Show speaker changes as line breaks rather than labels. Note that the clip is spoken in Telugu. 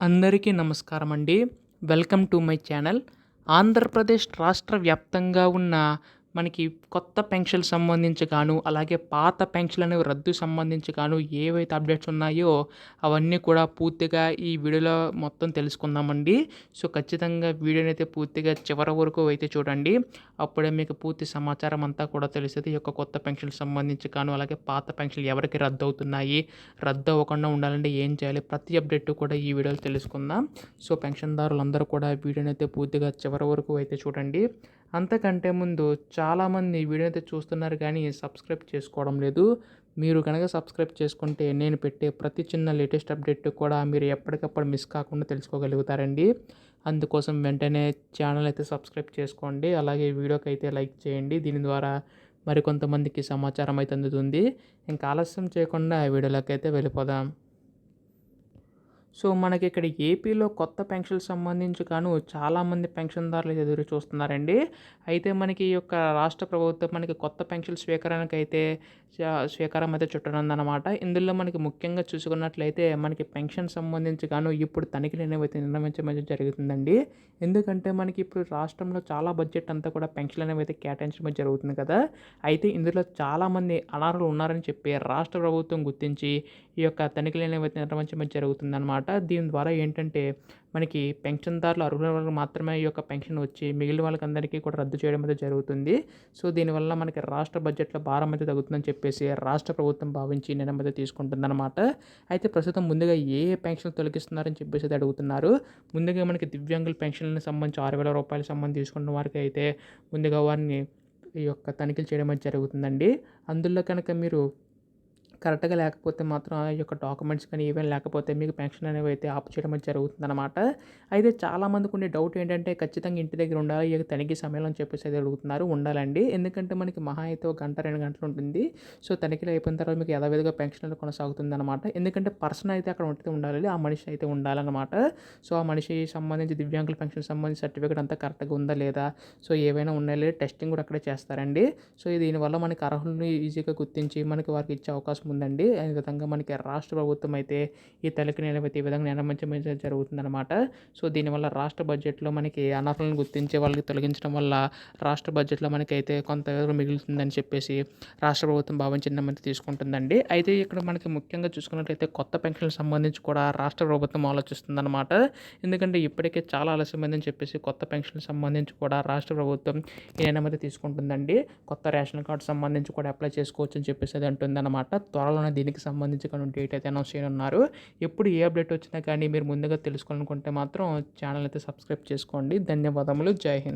అందరికీ నమస్కారం అండి welcome to my channel. Andhra Pradesh రాష్ట్ర వ్యాప్తంగా ఉన్న మనకి కొత్త పెన్షన్ సంబంధించి గాను అలాగే పాత పెన్షన్ అనేవి రద్దు సంబంధించి గాను ఏవైతే అప్డేట్స్ ఉన్నాయో అవన్నీ కూడా పూర్తిగా ఈ వీడియోలో మొత్తం తెలుసుకుందామండి. సో ఖచ్చితంగా వీడియోని అయితే పూర్తిగా చివరి వరకు అయితే చూడండి. అప్పుడే మీకు పూర్తి సమాచారం అంతా కూడా తెలుస్తుంది. ఈ యొక్క కొత్త పెన్షన్ సంబంధించి గాను అలాగే పాత పెన్షన్లు ఎవరికి రద్దు అవుతున్నాయి రద్దు అవ్వకుండా ఉండాలంటే ఏం చేయాలి? ప్రతి అప్డేట్ కూడా ఈ వీడియోలో తెలుసుకుందాం. సో పెన్షన్దారులందరూ కూడా వీడియోని అయితే పూర్తిగా చివరి వరకు అయితే చూడండి. అంతకంటే ముందు చాలామంది వీడియో అయితే చూస్తున్నారు కానీ సబ్స్క్రైబ్ చేసుకోవడం లేదు. మీరు కనుక సబ్స్క్రైబ్ చేసుకుంటే నేను పెట్టే ప్రతి చిన్న లేటెస్ట్ అప్డేట్ కూడా మీరు ఎప్పటికప్పుడు మిస్ కాకుండా తెలుసుకోగలుగుతారండి. అందుకోసం వెంటనే ఛానల్ అయితే సబ్స్క్రైబ్ చేసుకోండి. అలాగే వీడియోకి అయితే లైక్ చేయండి. దీని ద్వారా మరికొంతమందికి సమాచారం అయితే అందుతుంది. ఇంకా ఆలస్యం చేయకుండా వీడియోలోకి అయితే వెళ్ళిపోదాం. సో మనకి ఇక్కడ ఏపీలో కొత్త పెన్షన్ సంబంధించి గాను చాలామంది పెన్షన్దారులు ఎదురు చూస్తున్నారండి. అయితే మనకి ఈ యొక్క రాష్ట్ర ప్రభుత్వం మనకి కొత్త పెన్షన్ స్వీకరణకు అయితే స్వీకారం అయితే చుట్టనుందనమాట ఇందులో మనకి ముఖ్యంగా చూసుకున్నట్లయితే మనకి పెన్షన్ సంబంధించి గాను ఇప్పుడు తనిఖీలు అనేవైతే అయితే నిర్ణయించడం జరుగుతుందండి. ఎందుకంటే మనకి ఇప్పుడు రాష్ట్రంలో చాలా బడ్జెట్ అంతా కూడా పెన్షన్ అనేవి అయితే కేటాయించడం జరుగుతుంది కదా. అయితే ఇందులో చాలామంది అనర్హులు ఉన్నారని చెప్పి రాష్ట్ర ప్రభుత్వం గుర్తించి ఈ యొక్క తనిఖీలు అనేవి అయితే నిర్వహించడం జరుగుతుందన్నమాట. దీని ద్వారా ఏంటంటే మనకి పెన్షన్దారులు అర్హుల వాళ్ళకి మాత్రమే ఈ యొక్క పెన్షన్ వచ్చి మిగిలిన వాళ్ళకి అందరికీ కూడా రద్దు చేయడం అయితే జరుగుతుంది. సో దీనివల్ల మనకి రాష్ట్ర బడ్జెట్లో భారం అయితే తగ్గుతుందని చెప్పేసి రాష్ట్ర ప్రభుత్వం భావించి నిర్ణయం అయితే తీసుకుంటుందన్నమాట. అయితే ప్రస్తుతం ముందుగా ఏ ఏ పెన్షన్ తొలగిస్తున్నారని చెప్పేసి అడుగుతున్నారు. ముందుగా మనకి దివ్యాంగుల పెన్షన్లకు సంబంధించి ఆరు వేల రూపాయల సంబంధించి తీసుకున్న వారికి అయితే ముందుగా వారిని ఈ యొక్క తనిఖీలు చేయడం అయితే జరుగుతుందండి. అందులో కనుక మీరు కరెక్ట్గా లేకపోతే మాత్రం ఆ యొక్క డాక్యుమెంట్స్ కానీ ఏమైనా లేకపోతే మీకు పెన్షన్ అనేవి అయితే ఆప్ చేయడం జరుగుతుందన్నమాట. అయితే చాలామందికి ఉండే డౌట్ ఏంటంటే ఖచ్చితంగా ఇంటి దగ్గర ఉండాలి ఇక తనిఖీ సమయంలో అని చెప్పేసి అయితే అడుగుతున్నారు ఉండాలండి. ఎందుకంటే మనకి మహా అయితే ఒక గంట రెండు గంటలు ఉంటుంది. సో తనిఖీలు అయిపోయిన తర్వాత మీకు యథావిధిగా పెన్షన్ అనేది కొనసాగుతుంది అనమాట ఎందుకంటే పర్సన్ అయితే అక్కడ ఉంటే ఉండాలి ఆ మనిషి అయితే ఉండాలన్నమాట. సో ఆ మనిషి సంబంధించి దివ్యాంగుల పెన్షన్ సంబంధించి సర్టిఫికేట్ అంతా కరెక్ట్గా ఉందా లేదా? సో ఏవైనా ఉన్నాయో లేదా? టెస్టింగ్ కూడా అక్కడే చేస్తారండి. సో దీనివల్ల మనకి అర్హులను ఈజీగా గుర్తించి మనకి వారికి ఇచ్చే అవకాశం ఉందండి అదే విధంగా మనకి రాష్ట్ర ప్రభుత్వం అయితే ఈ తలకి నిలబెట్టి ఈ విధంగా నిర్మించడం జరుగుతుందన్నమాట. సో దీనివల్ల రాష్ట్ర బడ్జెట్లో మనకి అనర్హులను గుర్తించే వాళ్ళకి తొలగించడం వల్ల రాష్ట్ర బడ్జెట్లో మనకైతే కొంత మిగులుతుందని చెప్పేసి రాష్ట్ర ప్రభుత్వం భావించిన నిర్ణయం తీసుకుంటుందండి. అయితే ఇక్కడ మనకి ముఖ్యంగా చూసుకున్నట్లయితే కొత్త పెన్షన్లకు సంబంధించి కూడా రాష్ట్ర ప్రభుత్వం ఆలోచిస్తుందన్నమాట. ఎందుకంటే ఇప్పటికే చాలా ఆలస్యమైందని చెప్పేసి కొత్త పెన్షన్ సంబంధించి కూడా రాష్ట్ర ప్రభుత్వం ఈ నిర్ణయం తీసుకుంటుందండి. కొత్త రేషన్ కార్డు సంబంధించి కూడా అప్లై చేసుకోవచ్చు అని చెప్పేసి అది అంటుందన్నమాట. త్వరలోనే దీనికి సంబంధించి కొన్ని డేట్ అయితే అనౌన్స్ చేయనున్నారు. ఎప్పుడు ఏ అప్డేట్ వచ్చినా కానీ మీరు ముందుగా తెలుసుకోవాలనుకుంటే మాత్రం ఛానల్ అయితే సబ్స్క్రైబ్ చేసుకోండి. ధన్యవాదములు. జై హింద్.